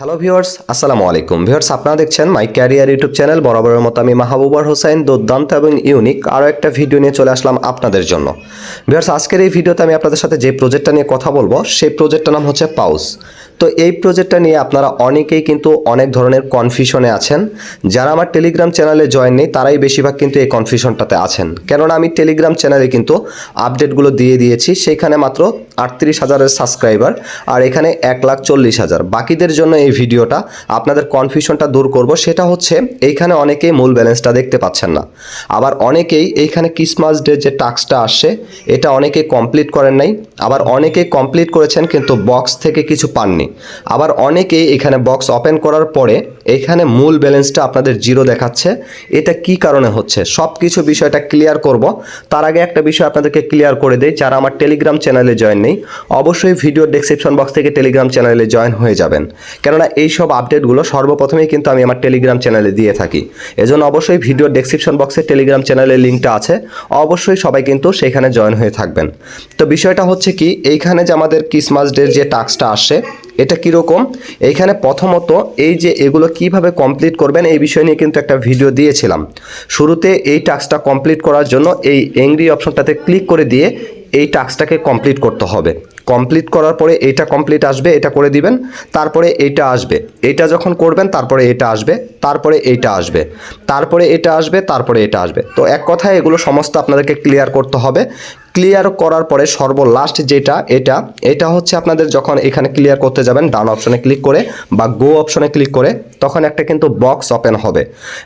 Hello viewers আসসালামু আলাইকুম viewers আপনারা দেখছেন মাই ক্যারিয়ার ইউটিউব চ্যানেল বরাবরের মতো আমি মাহবুবার হোসেন দুর্দান্ত এবং ইউনিক আরও একটা ভিডিও নিয়ে চলে আসলাম আপনাদের জন্য। ভিউয়ার্স আজকের এই ভিডিওতে আমি আপনাদের সাথে যে প্রজেক্টটা নিয়ে কথা বলব, সেই প্রজেক্টটার নাম হচ্ছে পাউস তো এই প্রজেক্টটা নিয়ে আপনারা অনেকেই কিন্তু অনেক ধরনের কনফিউশনে আছেন। যারা আমার টেলিগ্রাম চ্যানেলে জয়েন নেই, তারাই বেশিরভাগ কিন্তু এই কনফিউশনটাতে আছেন। কেননা আমি টেলিগ্রাম চ্যানেলে কিন্তু আপডেটগুলো দিয়ে দিয়েছি, সেইখানে মাত্র আটত্রিশ হাজারের সাবস্ক্রাইবার আর এখানে এক লাখ চল্লিশ হাজার। বাকিদের জন্য এই ভিডিওটা, আপনাদের কনফিউশনটা দূর করব, সেটা হচ্ছে এইখানে অনেকেই মূল ব্যালেন্সটা দেখতে পাচ্ছেন না। আবার অনেকেই এইখানে ক্রিসমাস ডে যে টাস্কটা আসছে, এটা অনেকেই কমপ্লিট করেন নাই। আবার অনেকেই কমপ্লিট করেছেন কিন্তু বক্স থেকে কিছু পাননি। আবার অনেকেই এখানে বক্স ওপেন করার পরে এইখানে মূল ব্যালেন্সটা আপনাদের জিরো দেখাচ্ছে। এটা কি কারণে হচ্ছে? সব কিছু বিষয়টা ক্লিয়ার করব। তার আগে একটা বিষয় আপনাদেরকে ক্লিয়ার করে দেই, যারা আমার টেলিগ্রাম চ্যানেলে জয়েন নেই, অবশ্যই ভিডিও ডেসক্রিপশন বক্স থেকে টেলিগ্রাম চ্যানেলে জয়েন হয়ে যাবেন। কেননা এই সব আপডেটগুলো সর্বপ্রথমেই কিন্তু আমি আমার টেলিগ্রাম চ্যানেলে দিয়ে থাকি। এজন্য অবশ্যই ভিডিও ডেসক্রিপশন বক্সে টেলিগ্রাম চ্যানেলের লিঙ্কটা আছে। অবশ্যই সবাই কিন্তু সেখানে জয়েন হয়ে থাকবেন। তো বিষয়টা হচ্ছে কি, এইখানে যে আমাদের ক্রিসমাস ডের যে টাস্কটা আসে এটা কীরকম? এইখানে প্রথমত এই যে এগুলো কীভাবে কমপ্লিট করবেন, এই বিষয় নিয়ে কিন্তু একটা ভিডিও দিয়েছিলাম। শুরুতে এই টাস্কটা কমপ্লিট করার জন্য এই এংরি অপশনটাতে ক্লিক করে দিয়ে এই টাস্কটাকে কমপ্লিট করতে হবে। কমপ্লিট করার পরে এইটা কমপ্লিট আসবে, এটা করে দিবেন, তারপরে এইটা আসবে। এইটা যখন করবেন, তারপরে এটা আসবে, তারপরে এইটা আসবে, তারপরে এটা আসবে, তারপরে এটা আসবে। তো এক কথায় এগুলো সমস্ত আপনাদেরকে ক্লিয়ার করতে হবে। ক্লিয়ার করার পরে সর্বলাস্ট যেটা, এটা এটা হচ্ছে আপনাদের যখন এখানে ক্লিয়ার করতে যাবেন ডান অপশনে ক্লিক করে বা গো অপশনে ক্লিক করে, তখন একটা কিন্তু বক্স ওপেন হবে।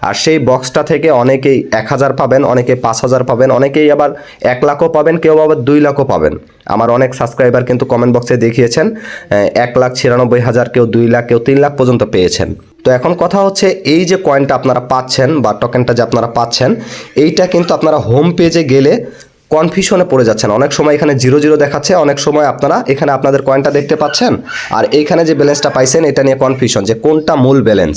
আর সেই বক্সটা থেকে অনেকেই এক হাজার পাবেন, অনেকে পাঁচ হাজার পাবেন, অনেকেই আবার এক লাখও পাবেন, কেউ আবার দুই লাখও পাবেন। আমার অনেক সাবস্ক্রাইবার কিন্তু কমেন্ট বক্সে দেখিয়েছেন এক লাখ ছিয়ানব্বই হাজার কেউ দুই লাখ, কেউ তিন লাখ পর্যন্ত পেয়েছেন। তো এখন কথা হচ্ছে এই যে কয়েনটা আপনারা পাচ্ছেন বা টোকেনটা যে আপনারা পাচ্ছেন, এইটা কিন্তু আপনারা হোম পেজে গেলে কনফিউশনে পড়ে যাচ্ছেন। অনেক সময় এখানে জিরো জিরো দেখাচ্ছে, অনেক সময় আপনারা এখানে আপনাদের কয়েনটা দেখতে পাচ্ছেন। আর এইখানে যে ব্যালেন্সটা পাইছেন, এটা নিয়ে কনফিউশন যে কোনটা মূল ব্যালেন্স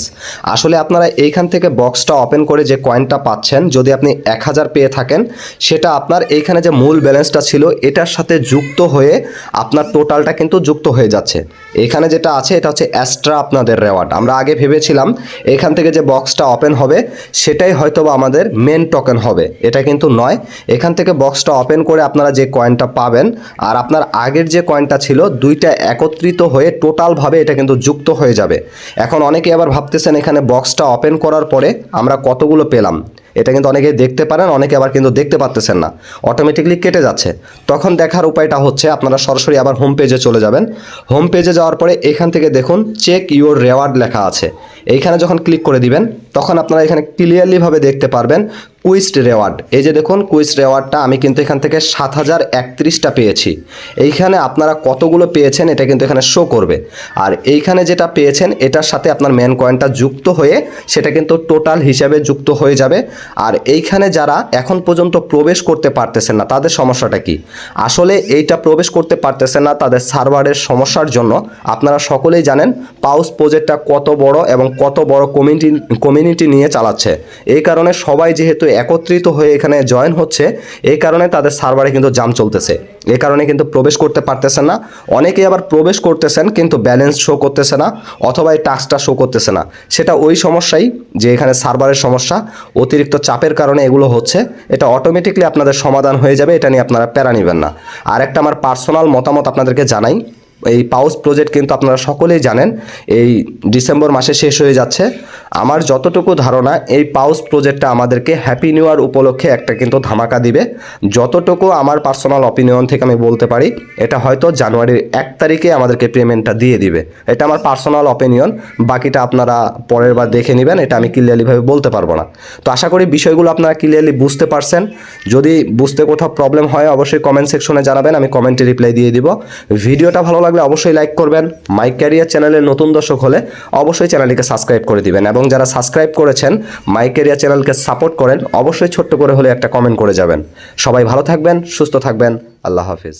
আসলে আপনারা এইখান থেকে বক্সটা ওপেন করে যে কয়েনটা পাচ্ছেন, যদি আপনি এক হাজার পেয়ে থাকেন, সেটা আপনার এইখানে যে মূল ব্যালেন্সটা ছিল, এটার সাথে যুক্ত হয়ে আপনার টোটালটা কিন্তু যুক্ত হয়ে যাচ্ছে। এখানে যেটা আছে, এটা হচ্ছে অ্যাস্ট্রা আপনাদের রেওয়ার্ড আমরা আগে ভেবেছিলাম এখান থেকে যে বক্সটা ওপেন হবে, সেটাই হয়তো বা আমাদের মেন টোকেন হবে। এটা কিন্তু নয়। এখান থেকে বক্সটা ওপেন করে আপনারা যে কয়েনটা পাবেন, আর আপনার আগের যে কয়েনটা ছিল, দুইটা একত্রিত হয়ে টোটালভাবে এটা কিন্তু যুক্ত হয়ে যাবে। এখন অনেকে আবার ভাবতেছেন এখানে বক্সটা ওপেন করার পরে আমরা কতগুলো পেলাম। এটা কিন্তু অনেকেই দেখতে পারেন, অনেকে আবার কিন্তু দেখতে পারতেছেন না। অটোমেটিকলি কেটে যাচ্ছে। তখন দেখার উপায়টা হচ্ছে, আপনারা সরাসরি আবার হোম পেজে চলে যাবেন। হোম পেজে যাওয়ার পরে এখান থেকে দেখুন চেক ইউর রেওয়ার্ড লেখা আছে। এইখানে যখন ক্লিক করে দিবেন, তখন আপনারা এখানে ক্লিয়ারলিভাবে দেখতে পারবেন কুইস্ট রেওয়ার্ড এই যে দেখুন কুইস্ট রেওয়ার্ডটা আমি কিন্তু এখান থেকে সাত হাজার একত্রিশটা পেয়েছি। এইখানে আপনারা কতগুলো পেয়েছেন এটা কিন্তু এখানে শো করবে। আর এইখানে যেটা পেয়েছেন, এটার সাথে আপনার মেন কয়েনটা যুক্ত হয়ে সেটা কিন্তু টোটাল হিসাবে যুক্ত হয়ে যাবে। আর এইখানে যারা এখন পর্যন্ত প্রবেশ করতে পারতেছেন না, তাদের সমস্যাটা কি? আসলে এইটা প্রবেশ করতে পারতেছেন না তাদের সার্ভারের সমস্যার জন্য। আপনারা সকলেই জানেন, পাউস প্রজেক্টটা কত বড় এবং কত বড় কমিউনিটি কমিউনিটি নিয়ে চালাচ্ছে। এই কারণে সবাই যেহেতু একত্রিত হয়ে এখানে জয়েন হচ্ছে এই কারণে তাদের সার্ভারে কিন্তু জাম চলতেছে। এ কারণে কিন্তু প্রবেশ করতে পারতেছেন না। অনেকেই আবার প্রবেশ করতেছেন, কিন্তু ব্যালেন্স শো করতেছে না, অথবা এই টাস্কটা শো করতেছে না। সেটা ওই সমস্যাই যে এখানে সার্ভারের সমস্যা, অতিরিক্ত চাপের কারণে এগুলো হচ্ছে। এটা অটোমেটিকলি আপনাদের সমাধান হয়ে যাবে, এটা নিয়ে আপনারা প্যারা নেবেন না। আর একটা আমার পার্সোনাল মতামত আপনাদেরকে জানাই। এই পাউস প্রজেক্ট কিন্তু আপনারা সকলেই জানেন, এই ডিসেম্বর মাসে শেষ হয়ে যাচ্ছে। আমার যতটুকু ধারণা, এই পাউস প্রজেক্টটা আমাদেরকে হ্যাপি নিউ ইয়ার উপলক্ষে একটা কিন্তু ধামাকা দিবে। যতটুকু আমার পার্সোনাল অপিনিয়ন থেকে আমি বলতে পারি, এটা হয়তো জানুয়ারির এক তারিখে আমাদেরকে পেমেন্টটা দিয়ে দিবে। এটা আমার পার্সোনাল অপিনিয়ন বাকিটা আপনারা পরের বার দেখে নেবেন, এটা আমি ক্লিয়ারলিভাবে বলতে পারব না। তো আশা করি বিষয়গুলো আপনারা ক্লিয়ারলি বুঝতে পারছেন। যদি বুঝতে কোথাও প্রবলেম হয়, অবশ্যই কমেন্ট সেকশনে জানাবেন, আমি কমেন্টে রিপ্লাই দিয়ে দিব। ভিডিওটা ভালো লাগলে অবশ্যই লাইক করবেন। মাই ক্যারিয়ার চ্যানেলের নতুন দর্শক হলে অবশ্যই চ্যানেলটিকে সাবস্ক্রাইব করে দিবেন এবং যারা সাবস্ক্রাইব করেছেন মাই ক্যারিয়ার চ্যানেলকে সাপোর্ট করেন, অবশ্যই ছোট্ট করে হলে একটা কমেন্ট করে যাবেন। সবাই ভালো থাকবেন, সুস্থ থাকবেন, আল্লাহ হাফিজ।